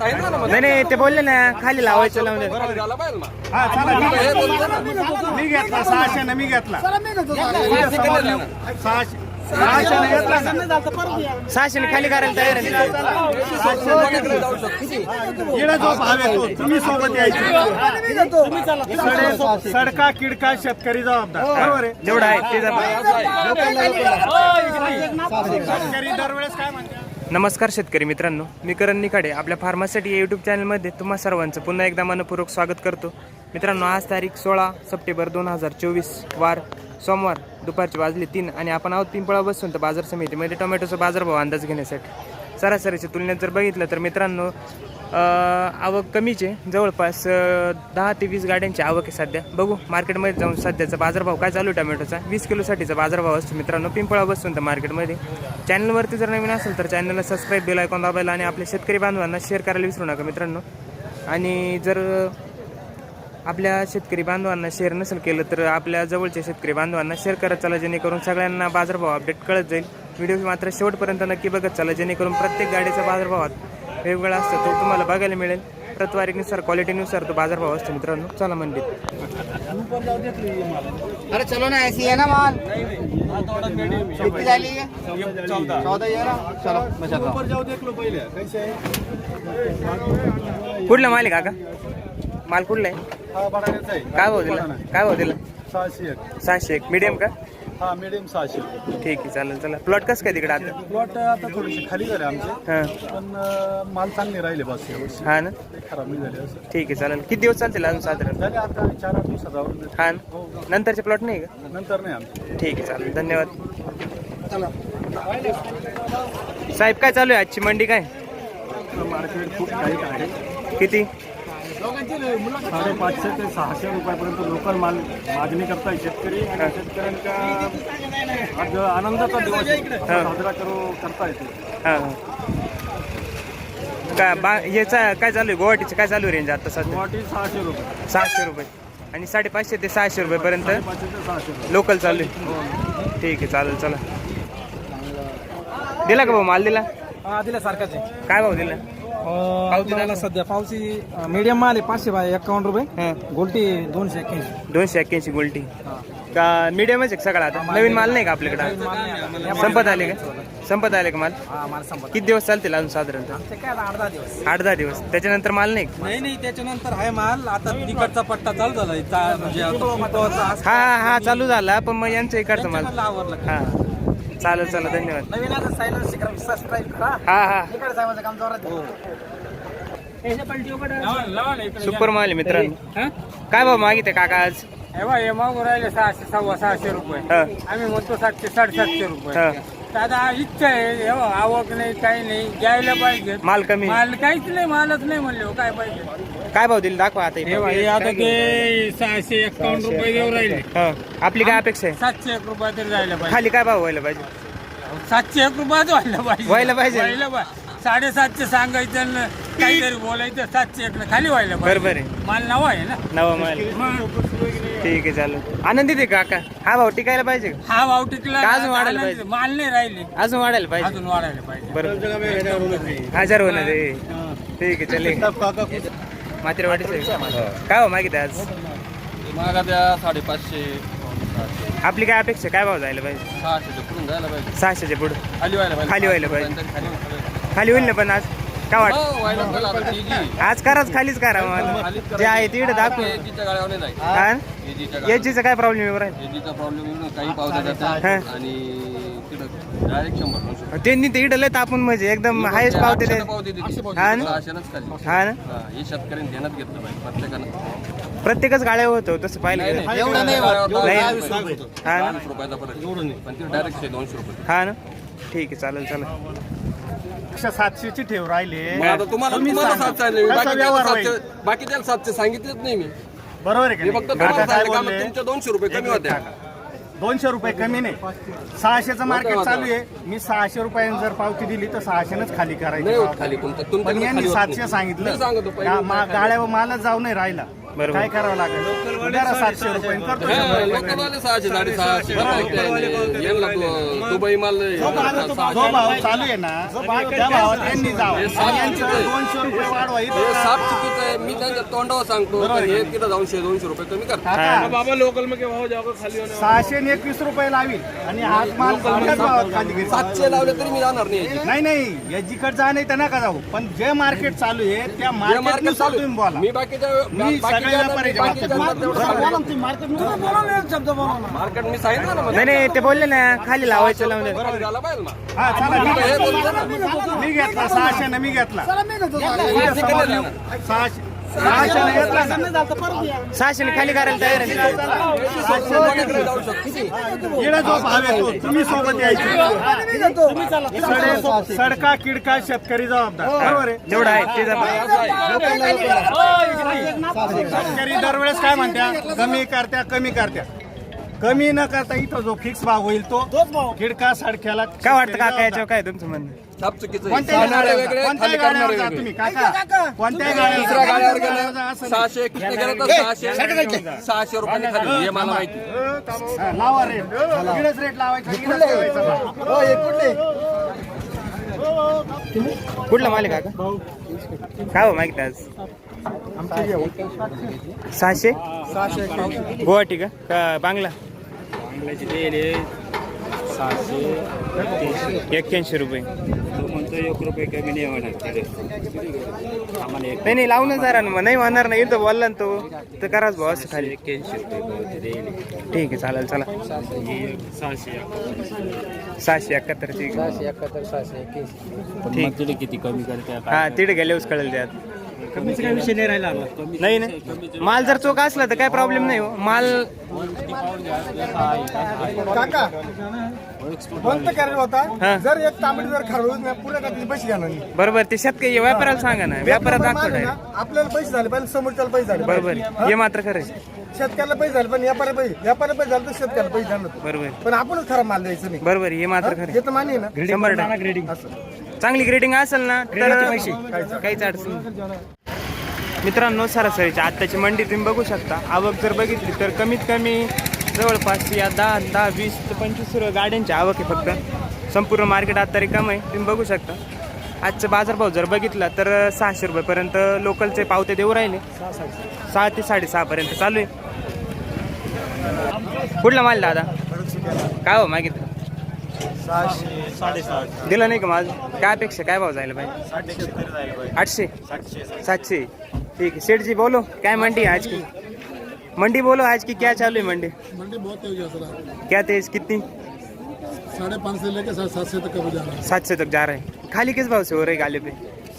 नाही नाही ते बोलले ना खाली लावायचं. हा चला मी घेतला. मी घेतला. सहाशे. मी घेतला सहाशे ना खाली करायला तयार आहे. येडा जो भाव येतो तुम्ही सोबत यायचे. सडे- सडका किडका शेतकरी जबाबदार. बरोबर आहे? जेवढं आहे ते शेतकरी दरवेळेस काय म्हणतात? नमस्कार शेतकरी मित्रांनो मी करण निखाडे आपल्या फार्मासाठी या यूट्यूब चॅनलमध्ये तुम्हा सर्वांचं पुन्हा एकदा मनपूर्वक स्वागत करतो. मित्रांनो आज तारीख सोळा सप्टेंबर दोन हजार चोवीस वार सोमवार दुपारचे वाजले तीन आणि आपण आहोत पिंपळा बसून तर बाजार समितीमध्ये टोमॅटोचा बाजारभाव अंदाज घेण्यासाठी. सरासरीच्या तुलनेत जर बघितलं तर मित्रांनो आवक कमीच आहे. जवळपास दहा ते वीस गाड्यांची आवक आहे सध्या. बघू मार्केटमध्ये जाऊन सध्याचा बाजारभाव काय चालू आहे टोमॅटोचा. वीस किलोसाठीचा बाजारभाव असतो मित्रांनो पिंपळा बसून तर मार्केटमध्ये. चॅनलवरती जर नवीन असेल तर चॅनलला सबस्क्राईब बेल ऐकून दाबायला आणि आपल्या शेतकरी बांधवांना शेअर करायला विसरू नका मित्रांनो. आणि जर आपल्या शेतकरी बांधवांना शेअर नसेल केलं तर आपल्या जवळच्या शेतकरी बांधवांना शेअर करत चला जेणेकरून सगळ्यांना बाजारभाव अपडेट कळत जाईल. व्हिडिओ मात्र शेवटपर्यंत नक्की बघत चला जेणेकरून प्रत्येक गाडीचा बाजारभावात वेगवेगळा असतो तो तुम्हाला बघायला मिळेल. प्रतवारीनुसार क्वालिटीनुसार तो बाजारभाव असतो मित्रांनो. चला मंडीत अरे चलो ना ऐसी है ना माल. है ये ना? चलो चलता हूँ. कुठला माल आहे काका? माल कुठला आहे? काय भाव दिला? काय भाव दिला? सहाशे एक. सहाशे एक. मीडियम का? हा मिडियम सहाशे. ठीक आहे चालेल चला. प्लॉट कसं काय तिकडे आता? प्लॉट आता थोडेसे खाली झाले आमचे. हां. पण अं, माल चांगले राहिले बस यावर्षी हां ना? खराब नाही झाले असं. ठीक आहे चालेल. किती दिवस चालतील अजून साधारण? झाले आता चार आठ दिवसात हां ना? नंतरचे प्लॉट नाही का? नंतर नाही आमचे. ठीक आहे चालेल. धन्यवाद. साहेब काय चालू आहे आजची? मंडी काय? मार्केट खूप टाईट आहे. किती? साडेपाचशे ते सहाशे रुपयापर्यंत लोकल माल मागणी करताय शेतकरी आणि शेतकऱ्यांचा आज आनंदाचा दिवस आहे. साजरा करू करता येतो हां. हां का बा याचा काय चालू आहे? गुवाहाटीचं काय चालू आहे रेंज आता सध्या? गुवाहाटी सहाशे रुपये. सहाशे रुपये. आणि साडेपाचशे ते सहाशे रुपयेपर्यंत ते सहाशे रुपये. लोकल चालू आहे? ठीक आहे चालेल चला. दिला का भाऊ माल दिला? हा दिल्या सारखाच आहे. काय भाव दिला? पावती द्यायला सध्या पावती मीडियम माल आहे पाचशे बाय एकावन्न रुपये. हां. गोल्टी दोनशे एक्क्याऐंशी. दोनशे एक्क्याऐंशी गोल्टी. का मीडियमच आहे सगळा आता? नवीन माल नाही का आपल्याकडे? संपत आले का? संपत आले. का माल? हा माल संपत किती दिवस चालतील अजून साधारणतः? ते काय आता आठ दहा दिवस. आठ दहा दिवस. त्याच्यानंतर माल नाही? का? नाही नाही त्याच्यानंतर आहे माल. आता तिकडचा पट्टा चालू झालाय चा- म्हणजे हा हा हा चालू झाला. पण मग यांचं इकडचं माल मला. आवरलं. हा. चालेल चला धन्यवाद. नवीन आता सायलन्स सबस्क्राईब करा. हा हा. इकडे साहेबाचं काम जोरात आहे. सुपर माल आहे मित्रांनो. काय भाव मागितले काका आज? हे मागून राहिले सहाशे सव्वा सहाशे रुपये. हा. आम्ही म्हणतो सातशे साडेसातशे रुपये. हा. दादा इच्छा आहे हे बघ, आवक नाही काही नाही घ्यायला पाहिजे. माल कमी माल काहीच नाही मालच नाही म्हणले हो, काय पाहिजे? काय भाव दिले? दाखवा आता. हे बघ, हे आता ते सहाशे एक्कावन्न रुपये देऊ राहिले. हा. आपली काय अपेक्षा आहे? सातशे एक रुपये तरी जायला पाहिजे. खाली काय भाव व्हायला पाहिजे? सातशे एक रुपयाच व्हायला पाहिजे. व्हायला पाहिजे. व्हायला पाहिजे साडेसातशे सांगायचं आणि काहीतरी बोलायचं सातशे एक खाली व्हायला पाहिजे. बरोबर आहे. माल नवा आहे ना? नवा माल. ठीक आहे चालेल. आनंदित आहे काका हा भाव टिकायला पाहिजे का? हा भाव टिकला का अजून वाढायला आनंद- पाहिजे? माल नाही राहिले. अजून वाढायला पाहिजे. अजून वाढायला पाहिजे. बरोबर. हजार होणार आहे. ठीक आहे चले मातेरवाडीचं. काय भाव मागितलं आज? द्या साडेपाचशे आपली काय अपेक्षा काय भाव जायला पाहिजे? सहाशे पुढून जायला पाहिजे. सहाशेच्या पुढे. खाली व्हायला पाहिजे. खाली व्हायला पाहिजे. पर्यंत खाली व्हायला पाहिजे. खाली होईल ना पण आज? काय वाटत हो, व्हायला पाहिजे आता ती जी. आज कराच खालीच करा मग. जे आहे तिकडे दाखवू. एजीच्या गाड्यावर नाही जायचं. हा? एजीच्या गाड्या- याचीचा काय प्रॉब्लेम आहे बरं? एजीचा प्रॉब्लेम काही पावसा जातात हा. आणि डायरेक्ट शंभर दोनशे त्यांनी ते इडले तापून म्हणजे एकदम हायस्ट पावते ते. हा ना? हा ना हा, शेतकऱ्यांनी ध्यानात घेतलं पाहिजे प्रत्येकानं प्रत्येकच गाड्या होतो तसं पाहिलं. एवढं नाही. हा ना रुपयाचा फरक पण ते डायरेक्ट दोनशे रुपये हा ना ठीक आहे चालेल चला एकशे सातशेची ठेव राहिले मग आता तुम्हाला तुम्ही तुम्हाला सांगा. सातशे आहे. कसा बाकी त्याला व्यवहार सातशे होईल? सांगितलेच नाही मी बरोबर आहे मी फक्त नाही? तुम्हाला काका काय सांगितलं का बोलले? तुमच्या दोनशे रुपये कमी होत्या दोनशे रुपये कमी नाही. सहाशेचं मार्केट चालू आहे. मी सहाशे रुपयांनी जर पावती दिली तर सहाशेनच खाली करायची खाली पण यांनी सातशे. सांगितलं. गाड्यावर मालच जाऊ नाही राहिला. बरोबर. काय करावं लागेल? सातशे रुपये करतो शंभर रुपये. लोकलवाले सहाशे साडेसहाशे यांना दु- दुबई माल जो भाव चालू आहे ना त्या भावात यांनी जावं. हे सात यांचं चुकीचं आहे. दोनशे रुपये वाढवा हे इथं साप चुकीचं आहे मी त्यांच्या तोंडावर सांगतो तर हे तिथं जाऊन शे दोनशे रुपये कमी करतात. सहाशे आणि एकवीस रुपये लावी आणि हाच माल भावात खाली. सातशे लावले तरी मी जाणार नाही याची. नाही नाही. या जिकट जा नाही तर नका जाऊ. पण जे मार्केट चालू आहे त्या हे मार्केट मार्केट चालू तुम्ही बोला. आहे. मी बाकीच्या मी बाकीच्या मार्केट मी सांगितलं ना नाही नाही ते बोलले ना खाली लावायचं. बरोबर झाला पाहिजे हा चला मी घेतला. सहाशे ना मी घेतला. सहाशे. सहाशे खाली करायला तयार आहे. तुम्ही सोबत यायचे. सडे- सडका किडका शेतकरी जबाबदार. बरोबर आहे? जेवढं आहे ते जमा. शेतकरी दरवेळेस काय म्हणत्या? कमी करत्या कमी करत्या. कमी न करता इथं जो फिक्स भाव होईल तो किडका सडक्याला काय वाटतं काका याच्यावर काय तुमचं म्हणणं? आहे. सांगणारे वेगळे खाली करणारे दुसऱ्या? गाड्यावर गेलं. सहाशे किती गेलं तर सहाशे सहाशे रुपये खाली. हे मला माहिती. लावा रेट इकडेच रेट लावायचा इकडेच ठेवायचा. कुठला? मालिक काका? काय हो मागितलं आज? सहाशे? गुवाहाटी का? का बांगला? एक्क्याऐंशी रुपये. नाही नाही लावून जरा ना मग नाही म्हणणार नाही इथं बोलला ना तो. तर कराच भाऊ असं खाली. ठीक आहे चालेल चला. सहाशे एकाहत्तर ठीक. आहे. ठीक किती कमी करते हा तिथे गेल्यावर कळेल त्यात. कमीच काही विषय नाही राहिला नाही ना? माल जर चोख असला तर काय प्रॉब्लेम नाही हो. माल काका बंद करायला होता. जर एक तांबडी जर खरवून पुढे का पैसे घेणार नाही. बरोबर ते शेतकरी व्यापाराला सांगा ना. व्यापारात दाखवत आहे ना, आहे आपल्याला पैसे झाले पाहिजे समोरच्याला पैसे झाले बरोबर. पाहिजे. हे मात्र खरं आहे. शेतकऱ्याला पैसे झाले पण व्यापारी पैसे व्यापारी पैसे झाले तर शेतकऱ्याला पैसे झाले. बरोबर. पण आपणच खराब माल द्यायचं नाही. बरोबर हे मात्र खरं हे तर मान्य आहे ना. शंभर टक्के. असं. चांगली ग्रेडिंग असेल ना तर काहीच अडचण. मित्रांनो सरासरीची आत्ताची मंडी तुम्ही बघू शकता. आवक जर बघितली तर कमीत कमी जवळपास या दहा दहा वीस ते पंचवीस गाड्यांची आवक आहे फक्त. संपूर्ण मार्केट आता रिकाम आहे. तुम्ही बघू शकता. आजचा बाजारभाव जर बघितला तर सहाशे रुपयेपर्यंत लोकलचे पावते देऊ राहिले. सहा ते साडेसहापर्यंत चालू आहे. कुठला माल दादा? काय हो मागितलं? दिला नाही का माझ काय अपेक्षा काय भाव जायला पाहिजे आठशे सातशे ठीक है सेठ जी बोलो क्या है मंडी आज की? मंडी बोलो आज की क्या चालू है मंडी? मंडी बहुत तेज है सर। क्या तेज कितनी? साढ़े पाँच से लेकर सात सौ तक का जा रहा है। सात सौ तक जा रहे हैं। खाली किस भाव से हो रही गाली पे?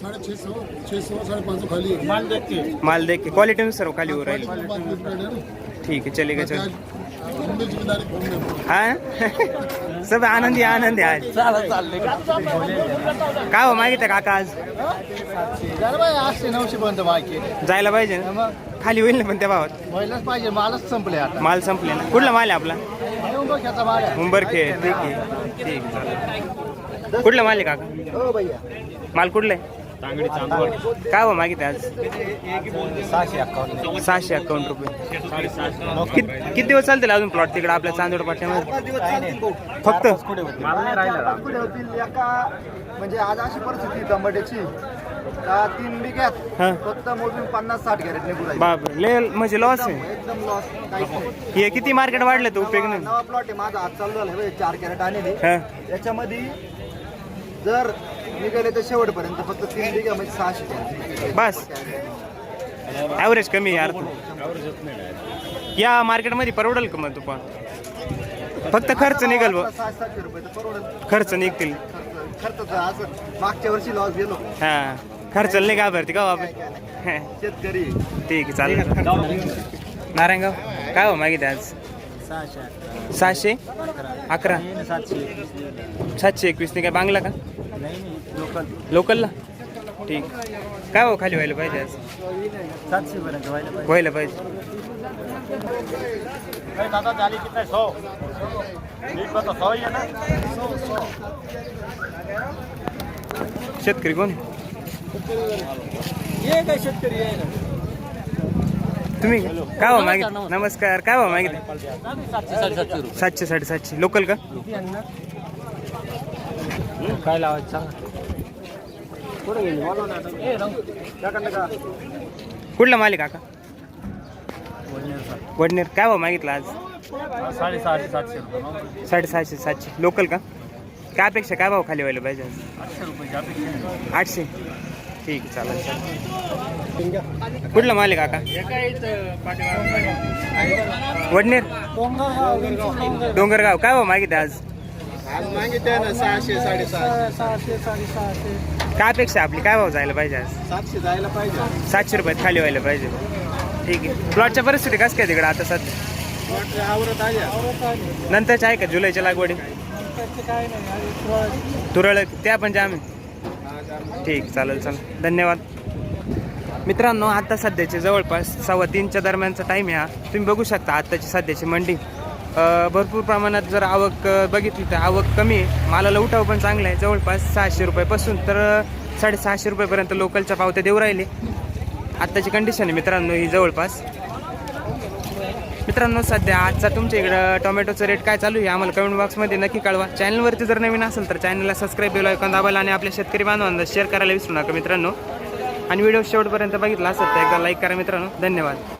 साढ़े छः सौ छः सौ साढ़े पाँच सौ खाली है। माल देख के। माल देख के। क्वालिटी अनुसार वो खाली हो रही है। में है ठीक है चलेगा चलो। हाँ? सब आनंदी आनंद आज काय हो मागितलं काका आज नऊशे पर्यंत जायला पाहिजे. ना खाली होईल ना पण त्या भावात? व्हायलाच पाहिजे मालच संपले आता. माल संपले ना. कुठला माल आहे आपला? उंबरखेड ठीक आहे. ठीक. कुठला माल आहे काका? हो माल कुठला आहे? काय हो मागितलं आज? सहाशे अकाउंट सहाशे अकाउंट रुपये. कित- किती दिवस चालतील अजून प्लॉट तिकडे आपल्या चांदोड पाट्यामध्ये? फक्त? पुढे होतील? एका म्हणजे आज अशी परिस्थिती का तीन बिघ्यात हा. फक्त मोजून पन्नास साठ कॅरेट निघू राहिले. बाप ले म्हणजे लॉस आहे. एकदम लॉस काहीच नाही. हे किती मार्केट वाढलं तर उपयोग नाही. नवा प्लॉट आहे. माझा आज चालू झाला आहे, चार कॅरेट आणले हा. याच्यामध्ये जर निघाले तर शेवटपर्यंत फक्त तीन बिघा म्हणजे सहाशे बस. ॲव्हरेज कमी यार या मार्केटमध्ये परवडेल का मग तू पण फक्त खर्च निघाल. सहाशे सातशे रुपये तर परवडेल. खर्च निघतील. खर्च खर्च असं मागच्या वर्षी लॉस गेलो. हा. खर्चल नाही का हो आपण? शेतकरी. ठीक आहे चालेल नारायणगाव काय हो मागितलं आज? सहाशे अकरा. सातशे एकवीसने काय बांगला का? लोकलला? ठीक. काय हो खाली व्हायला पाहिजे आज? सातशे पर्यंत व्हायला पाहिजे. व्हायला पाहिजे. दादा झाली किती सौ. एक बात सौ ही है ना? शेतकरी कोण? हे काय शेतकरी आहे ना तुम्ही काय भाव मागितलं नमस्कार काय भाव मागितलं सातशे साडेसातशे. लोकल. का काय लावायचं? कुठला मालिक काका? वडनेर काय भाव मागितला आज? साडेसहाशे सातशे रुपये साडेसहाशे सातशे. लोकल का? काय अपेक्षा काय भाव खाली व्हायला पाहिजे आज? आठशे रुपये अपेक्षा आठशे. ठीक आहे चालेल चालेल. कुठला माल आहे काका? वडनेर? डोंगरगाव. काय भाव मागितलं आज? आज मागितले ना सहाशे साडेसहाशे. काय अपेक्षा आपली? काय भाव जायला पाहिजे आज? सातशे जायला पाहिजे. सातशे रुपयात खाली व्हायला पाहिजे. ठीक आहे. प्लॉटच्या परिस्थिती कसं काय तिकडे आता सध्या? आवरत नंतरच्या आहे का जुलैच्या लागवडी? तुरळक. त्या पण जाम आहे. ठीक चालेल चालेल. धन्यवाद. मित्रांनो आता सध्याचे जवळपास सव्वा तीनच्या दरम्यानचा टाईम आहे हा. तुम्ही बघू शकता आत्ताची सध्याची मंडी. भरपूर प्रमाणात जर आवक बघितली तर आवक कमी आहे. मालाला उठाव पण चांगला आहे. जवळपास सहाशे रुपयापासून तर साडेसहाशे रुपयेपर्यंत लोकलच्या पावत्या देऊ राहिले. आत्ताची कंडिशन आहे मित्रांनो ही जवळपास. मित्रांनो सध्या आजचा तुमच्या इकडं टोमॅटोचं रेट काय चालू आहे आम्हाला कमेंट बॉक्समध्ये नक्की कळवा. चॅनलवरती जर नवीन असेल तर चॅनलला सबस्क्राईब बेल ऐकून दाबायला आणि आपल्या शेतकरी बांधवांना शेअर करायला विसरू नका मित्रांनो. आणि व्हिडिओ शेवटपर्यंत बघितला असेल तर एकदा लाईक करा मित्रांनो. धन्यवाद.